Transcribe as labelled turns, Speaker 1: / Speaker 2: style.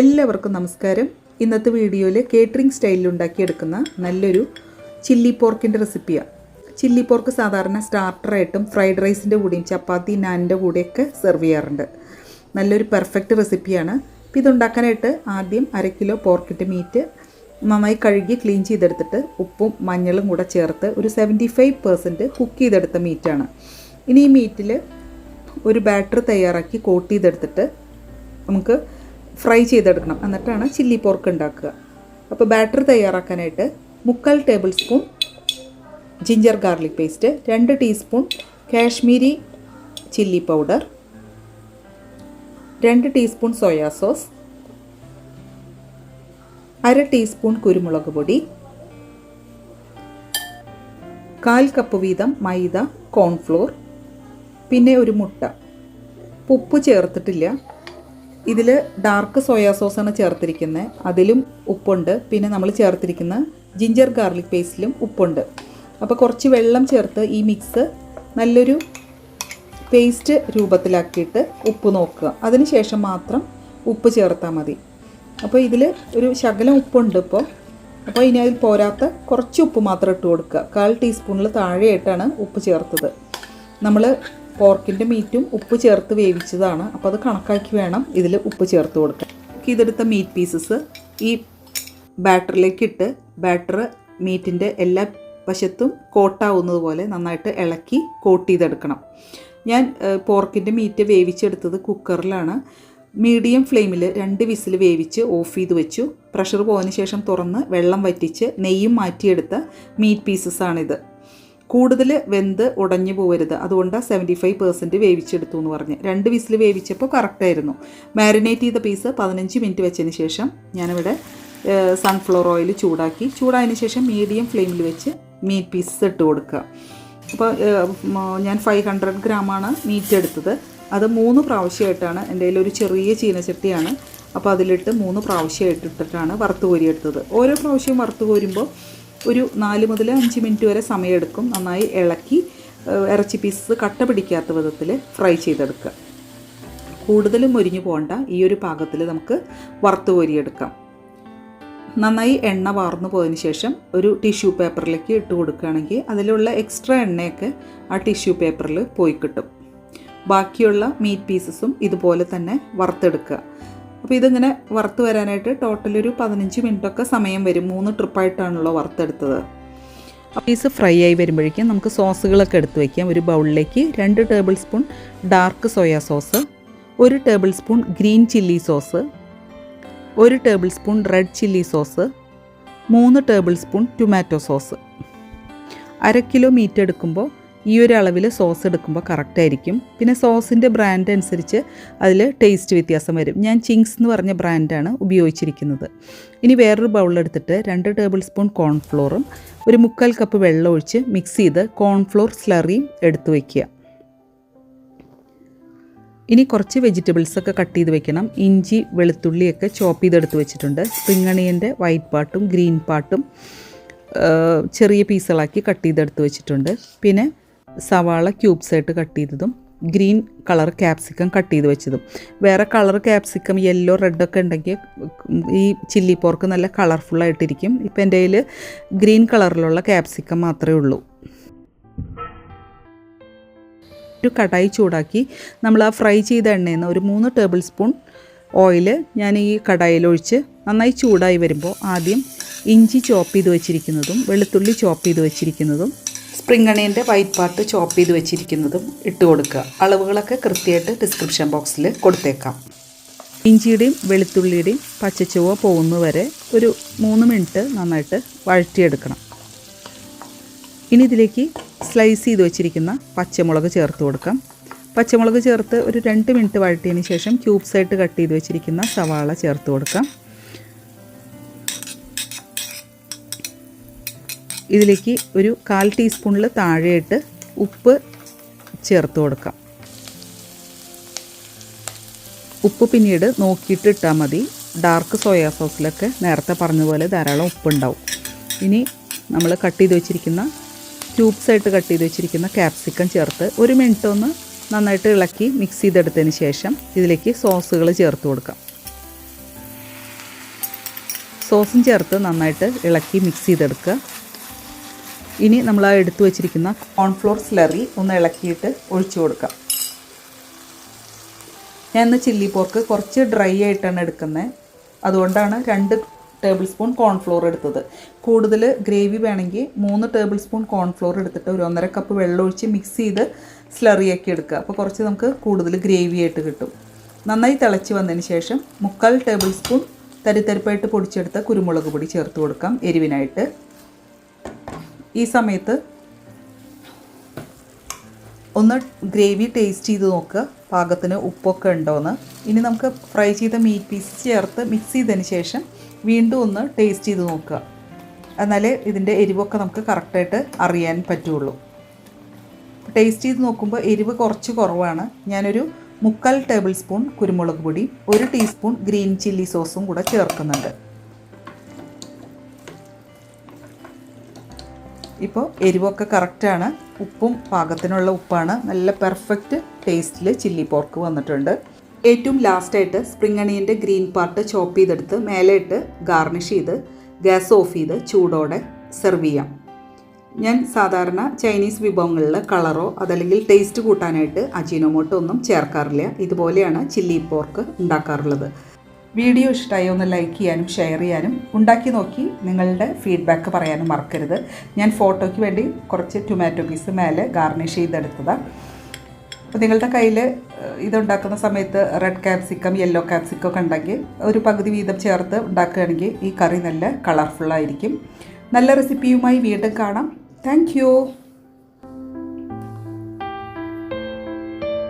Speaker 1: എല്ലാവർക്കും നമസ്കാരം. ഇന്നത്തെ വീഡിയോയിൽ കേറ്ററിംഗ് സ്റ്റൈലിൽ ഉണ്ടാക്കിയെടുക്കുന്ന നല്ലൊരു ചില്ലി പോർക്കിന്റെ റെസിപ്പിയാണ് ചില്ലി പോർക്ക് സാധാരണ സ്റ്റാർട്ടറായിട്ടും ഫ്രൈഡ് റൈസിന്റെ കൂടെയും ചപ്പാത്തി നാനിന്റെ കൂടെയൊക്കെ സെർവ് ചെയ്യാറുണ്ട്. നല്ലൊരു പെർഫെക്റ്റ് റെസിപ്പിയാണ് അപ്പോൾ ഇതുണ്ടാക്കാനായിട്ട് ആദ്യം അര കിലോ പോർക്കിന്റെ മീറ്റ് നന്നായി കഴുകി ക്ലീൻ ചെയ്തെടുത്തിട്ട് ഉപ്പും മഞ്ഞളും കൂടെ ചേർത്ത് ഒരു സെവന്റി ഫൈവ് പെർസെന്റ് കുക്ക് ചെയ്തെടുത്ത മീറ്റാണ് ഇനി ഈ മീറ്റിൽ ഒരു ബാറ്റർ തയ്യാറാക്കി കോട്ട് ചെയ്തെടുത്തിട്ട് നമുക്ക് ഫ്രൈ ചെയ്തെടുക്കണം. എന്നിട്ടാണ് ചില്ലി പോർക്ക് ഉണ്ടാക്കുക. അപ്പോൾ ബാറ്റർ തയ്യാറാക്കാനായിട്ട് മുക്കാൽ tablespoon ginger garlic paste രണ്ട് ടീസ്പൂൺ കാശ്മീരി ചില്ലി പൗഡർ രണ്ട് ടീസ്പൂൺ സോയാ സോസ് അര ടീസ്പൂൺ കുരുമുളക് പൊടി കാൽ കപ്പ് വീതം മൈദ കോൺഫ്ലോർ പിന്നെ ഒരു മുട്ട. ഉപ്പ് ചേർത്തിട്ടില്ല. ഇതിൽ ഡാർക്ക് സോയാ സോസാണ് ചേർത്തിരിക്കുന്നത് അതിലും ഉപ്പുണ്ട്. പിന്നെ നമ്മൾ ചേർത്തിരിക്കുന്ന ജിഞ്ചർ ഗാർലിക് പേസ്റ്റിലും ഉപ്പുണ്ട്. അപ്പോൾ കുറച്ച് വെള്ളം ചേർത്ത് ഈ മിക്സ് നല്ലൊരു പേസ്റ്റ് രൂപത്തിലാക്കിയിട്ട് ഉപ്പ് നോക്കുക. അതിനുശേഷം മാത്രം ഉപ്പ് ചേർത്താൽ മതി. അപ്പോൾ ഇതിൽ ഒരു ശകലം ഉപ്പുണ്ട് ഇപ്പോൾ അപ്പോൾ ഇനി അതിൽ പോരാത്ത കുറച്ച് ഉപ്പ് മാത്രം ഇട്ട് കൊടുക്കുക. കാൽ ടീസ്പൂണിൽ താഴെയായിട്ടാണ് ഉപ്പ് ചേർത്തത്. നമ്മൾ പോർക്കിന്റെ മീറ്റും ഉപ്പ് ചേർത്ത് വേവിച്ചതാണ്. അപ്പോൾ അത് കണക്കാക്കി വേണം ഇതിൽ ഉപ്പ് ചേർത്ത് കൊടുക്കാൻ. ഇതെടുത്ത മീറ്റ് പീസസ് ഈ ബാറ്ററിലേക്ക് ഇട്ട് ബാറ്റർ മീറ്റിന്റെ എല്ലാ വശത്തും കോട്ടാവുന്നത് പോലെ നന്നായിട്ട് ഇളക്കി കോട്ട് ചെയ്തെടുക്കണം. ഞാൻ പോർക്കിന്റെ മീറ്റ് വേവിച്ചെടുത്തത് കുക്കറിലാണ്. മീഡിയം ഫ്ലെയിമിൽ രണ്ട് വിസിൽ വേവിച്ച് ഓഫ് ചെയ്ത് വെച്ചു. പ്രഷർ പോയതിന് ശേഷം തുറന്ന് വെള്ളം വറ്റിച്ച് നെയ്യും മാറ്റിയെടുത്ത മീറ്റ് പീസസ് ആണിത്. കൂടുതൽ വെന്ത് ഉടഞ്ഞു പോകരുത് അതുകൊണ്ട് സെവന്റി ഫൈവ് പെർസെന്റ് വേവിച്ചെടുത്തു എന്ന് പറഞ്ഞ്. രണ്ട് വിസിൽ വേവിച്ചപ്പോൾ കറക്റ്റായിരുന്നു മാരിനേറ്റ് ചെയ്ത പീസ് പതിനഞ്ച് മിനിറ്റ് വെച്ചതിന് ശേഷം ഞാനിവിടെ സൺഫ്ലവർ ഓയിൽ ചൂടാക്കി. ചൂടായതിന് ശേഷം മീഡിയം ഫ്ലെയിമിൽ വെച്ച് മീറ്റ് പീസസ് ഇട്ട് കൊടുക്കുക. അപ്പോൾ ഞാൻ ഫൈവ് ഹൺഡ്രഡ് ഗ്രാമാണ് മീറ്റ് എടുത്തത്. അത് മൂന്ന് പ്രാവശ്യമായിട്ടാണ് എന്റെ കയ്യിൽ ഒരു ചെറിയ ചീനച്ചട്ടിയാണ്. അപ്പോൾ അതിലിട്ട് മൂന്ന് പ്രാവശ്യമായിട്ട് ഇട്ടിട്ടാണ് വറുത്ത് കോരിയെടുത്തത് ഓരോ പ്രാവശ്യം വറുത്ത് കോരുമ്പോൾ ഒരു നാല് മുതൽ അഞ്ച് മിനിറ്റ് വരെ സമയമെടുക്കും. നന്നായി ഇളക്കി ഇറച്ചി പീസസ് കട്ട പിടിക്കാത്ത വിധത്തിൽ ഫ്രൈ ചെയ്തെടുക്കുക. കൂടുതലും മുരിഞ്ഞു പോകണ്ട ഈ ഒരു പാകത്തിൽ നമുക്ക് വറുത്ത് കോരിയെടുക്കാം. നന്നായി എണ്ണ വാർന്നു പോയതിന് ശേഷം ഒരു ടിഷ്യൂ പേപ്പറിലേക്ക് ഇട്ട് കൊടുക്കുകയാണെങ്കിൽ അതിലുള്ള എക്സ്ട്രാ എണ്ണയൊക്കെ ആ ടിഷ്യൂ പേപ്പറിൽ പോയി കിട്ടും. ബാക്കിയുള്ള മീറ്റ് പീസസും ഇതുപോലെ തന്നെ വറുത്തെടുക്കുക. അപ്പോൾ ഇതിങ്ങനെ വറുത്ത് വരാനായിട്ട് ടോട്ടൽ ഒരു പതിനഞ്ച് മിനിറ്റൊക്കെ സമയം വരും. മൂന്ന് ട്രിപ്പായിട്ടാണല്ലോ വറുത്തെടുത്തത്. പീസ് ഫ്രൈ ആയി വരുമ്പോഴേക്കും നമുക്ക് സോസുകളൊക്കെ എടുത്ത് വയ്ക്കാം ഒരു ബൗളിലേക്ക് രണ്ട് tablespoon dark soya sauce ഒരു tablespoon green chilli sauce ഒരു tablespoon red chilli sauce മൂന്ന് ടേബിൾ സ്പൂൺ ടൊമാറ്റോ സോസ് അര കിലോ മീറ്റ് എടുക്കുമ്പോൾ ഈ ഒരു അളവിൽ സോസ് എടുക്കുമ്പോൾ കറക്റ്റ് ആയിരിക്കും. പിന്നെ സോസിന്റെ ബ്രാൻഡ് അനുസരിച്ച് അതിൽ ടേസ്റ്റ് വ്യത്യാസം വരും. ഞാൻ ചിങ്സ് എന്ന് പറഞ്ഞ ബ്രാൻഡാണ് ഉപയോഗിച്ചിരിക്കുന്നത്. ഇനി വേറൊരു ബൗളെടുത്തിട്ട് രണ്ട് ടേബിൾ സ്പൂൺ കോൺഫ്ലോറും ഒരു മുക്കാൽ കപ്പ് വെള്ളം ഒഴിച്ച് മിക്സ് ചെയ്ത് കോൺഫ്ലോർ സ്ലറിയും എടുത്തു വയ്ക്കുക ഇനി കുറച്ച് വെജിറ്റബിൾസൊക്കെ കട്ട് ചെയ്ത് വെക്കണം. ഇഞ്ചി വെളുത്തുള്ളിയൊക്കെ ചോപ്പ് ചെയ്തെടുത്ത് വെച്ചിട്ടുണ്ട്. സ്പ്രിങ് അണിയന്റെ വൈറ്റ് പാട്ടും ഗ്രീൻ പാട്ടും ചെറിയ പീസുകളാക്കി കട്ട് ചെയ്തെടുത്ത് വെച്ചിട്ടുണ്ട്. പിന്നെ സവാള ക്യൂബ്സ് ആയിട്ട് കട്ട് ചെയ്തതും ഗ്രീൻ കളർ ക്യാപ്സിക്കം കട്ട് ചെയ്ത് വെച്ചതും. വേറെ കളർ ക്യാപ്സിക്കം യെല്ലോ റെഡൊക്കെ ഉണ്ടെങ്കിൽ ഈ ചില്ലി പോർക്ക് നല്ല കളർഫുള്ളായിട്ടിരിക്കും ഇപ്പം എന്റെ കയ്യിൽ ഗ്രീൻ കളറിലുള്ള ക്യാപ്സിക്കം മാത്രമേ ഉള്ളൂ. ഒരു കടായി ചൂടാക്കി നമ്മൾ ആ ഫ്രൈ ചെയ്ത എണ്ണയിൽ നിന്ന് ഒരു മൂന്ന് ടേബിൾ സ്പൂൺ ഓയിൽ ഞാൻ ഈ കടായിലൊഴിച്ച് നന്നായി ചൂടായി വരുമ്പോൾ ആദ്യം ഇഞ്ചി ചോപ്പ് ചെയ്ത് വെച്ചിരിക്കുന്നതും വെളുത്തുള്ളി ചോപ്പ് ചെയ്ത് വെച്ചിരിക്കുന്നതും സ്പ്രിംഗ് അണിയന്റെ വൈറ്റ് പാർട്ട് ചോപ്പ് ചെയ്ത് വെച്ചിരിക്കുന്നതും ഇട്ട് കൊടുക്കുക. അളവുകളൊക്കെ കൃത്യമായിട്ട് ഡിസ്ക്രിപ്ഷൻ ബോക്സിൽ കൊടുത്തേക്കാം. ഇഞ്ചിയുടെയും വെളുത്തുള്ളിയുടെയും പച്ചച്ചുവ പോകുന്നവരെ ഒരു മൂന്ന് മിനിറ്റ് നന്നായിട്ട് വഴറ്റിയെടുക്കണം. ഇനി ഇതിലേക്ക് സ്ലൈസ് ചെയ്ത് വെച്ചിരിക്കുന്ന പച്ചമുളക് ചേർത്ത് കൊടുക്കാം. പച്ചമുളക് ചേർത്ത് ഒരു രണ്ട് മിനിറ്റ് വഴറ്റിയതിന് ശേഷം ക്യൂബ്സായിട്ട് കട്ട് ചെയ്ത് വെച്ചിരിക്കുന്ന സവാള ചേർത്ത് കൊടുക്കാം. ഇതിലേക്ക് ഒരു കാൽ ടീസ്പൂണിൽ താഴെയിട്ട് ഉപ്പ് ചേർത്ത് കൊടുക്കാം. ഉപ്പ് പിന്നീട് നോക്കിയിട്ട് ഇട്ടാൽ മതി. ഡാർക്ക് സോയാ സോസിലൊക്കെ നേരത്തെ പറഞ്ഞ പോലെ ധാരാളം ഉപ്പുണ്ടാവും. ഇനി നമ്മൾ കട്ട് ചെയ്ത് വെച്ചിരിക്കുന്ന ക്യൂബ്സായിട്ട് കട്ട് ചെയ്ത് വെച്ചിരിക്കുന്ന ക്യാപ്സിക്കം ചേർത്ത് ഒരു മിനിറ്റ് ഒന്ന് നന്നായിട്ട് ഇളക്കി മിക്സ് ചെയ്തെടുത്തതിന് ശേഷം ഇതിലേക്ക് സോസുകൾ ചേർത്ത് കൊടുക്കാം. സോസും ചേർത്ത് നന്നായിട്ട് ഇളക്കി മിക്സ് ചെയ്തെടുക്കുക. ഇനി നമ്മൾ ആ എടുത്തു വച്ചിരിക്കുന്ന കോൺഫ്ലോർ സ്ലറി ഒന്ന് ഇളക്കിയിട്ട് ഒഴിച്ചു കൊടുക്കാം. ഞാൻ ഇന്ന് ചില്ലി പോർക്ക് കുറച്ച് ഡ്രൈ ആയിട്ടാണ് എടുക്കുന്നത്. അതുകൊണ്ടാണ് രണ്ട് ടേബിൾ സ്പൂൺ കോൺഫ്ലോർ എടുത്തത്. കൂടുതൽ ഗ്രേവി വേണമെങ്കിൽ മൂന്ന് ടേബിൾ സ്പൂൺ കോൺഫ്ലോർ എടുത്തിട്ട് ഒരു ഒന്നര കപ്പ് വെള്ളം ഒഴിച്ച് മിക്സ് ചെയ്ത് സ്ലറിയാക്കി എടുക്കുക. അപ്പോൾ കുറച്ച് നമുക്ക് കൂടുതൽ ഗ്രേവി ആയിട്ട് കിട്ടും. നന്നായി തിളച്ച് വന്നതിന് ശേഷം മുക്കാൽ ടേബിൾ സ്പൂൺ തരിത്തരിപ്പായിട്ട് പൊടിച്ചെടുത്ത കുരുമുളക് പൊടി ചേർത്ത് കൊടുക്കാം. എരിവിനായിട്ട്. ഈ സമയത്ത് ഒന്ന് ഗ്രേവി ടേസ്റ്റ് ചെയ്ത് നോക്കുക. പാകത്തിന് ഉപ്പൊക്കെ ഉണ്ടോയെന്ന് ഇനി നമുക്ക് ഫ്രൈ ചെയ്ത മീറ്റ് പീസ് ചേർത്ത് മിക്സ് ചെയ്തതിന് ശേഷം വീണ്ടും ഒന്ന് ടേസ്റ്റ് ചെയ്ത് നോക്കുക. എന്നാലേ ഇതിന്റെ എരിവൊക്കെ നമുക്ക് കറക്റ്റായിട്ട് അറിയാൻ പറ്റുള്ളൂ. ടേസ്റ്റ് ചെയ്ത് നോക്കുമ്പോൾ എരിവ് കുറച്ച് കുറവാണ്. ഞാനൊരു മുക്കാൽ ടേബിൾ സ്പൂൺ കുരുമുളക് പൊടി ഒരു ടീസ്പൂൺ ഗ്രീൻ ചില്ലി സോസും കൂടെ ചേർക്കുന്നുണ്ട്. ഇപ്പോൾ എരിവൊക്കെ കറക്റ്റാണ്. ഉപ്പും പാകത്തിനുള്ള ഉപ്പാണ്. നല്ല പെർഫെക്റ്റ് ടേസ്റ്റിൽ ചില്ലി പോർക്ക് വന്നിട്ടുണ്ട്. ഏറ്റവും ലാസ്റ്റായിട്ട് സ്പ്രിംഗ് അണിയന്റെ ഗ്രീൻ പാർട്ട് ചോപ്പ് ചെയ്തെടുത്ത് മേലെ ഇട്ട് ഗാർണിഷ് ചെയ്ത് ഗ്യാസ് ഓഫ് ചെയ്ത് ചൂടോടെ സെർവ് ചെയ്യാം. ഞാൻ സാധാരണ ചൈനീസ് വിഭവങ്ങളിൽ കളറോ അതല്ലെങ്കിൽ ടേസ്റ്റ് കൂട്ടാനായിട്ട് അജീനോമോട്ടോ ഒന്നും ചേർക്കാറില്ല. ഇതുപോലെയാണ് ചില്ലി പോർക്ക് ഉണ്ടാക്കാറുള്ളത്. വീഡിയോ ഇഷ്ടമായി ഒന്ന് ലൈക്ക് ചെയ്യാനും ഷെയർ ചെയ്യാനും ഉണ്ടാക്കി നോക്കി നിങ്ങളുടെ ഫീഡ്ബാക്ക് പറയാനും മറക്കരുത്. ഞാൻ ഫോട്ടോയ്ക്ക് വേണ്ടി കുറച്ച് ടൊമാറ്റോ പീസ് മേലെ ഗാർണിഷ് ചെയ്തെടുത്തതാണ് അപ്പോൾ നിങ്ങളുടെ കയ്യിൽ ഇതുണ്ടാക്കുന്ന സമയത്ത് റെഡ് ക്യാപ്സിക്കം യെല്ലോ ക്യാപ്സിക്കം ഒക്കെ ഉണ്ടെങ്കിൽ ഒരു പകുതി വീതം ചേർത്ത് ഉണ്ടാക്കുകയാണെങ്കിൽ ഈ കറി നല്ല കളർഫുള്ളായിരിക്കും നല്ല റെസിപ്പിയുമായി വീണ്ടും കാണാം. താങ്ക്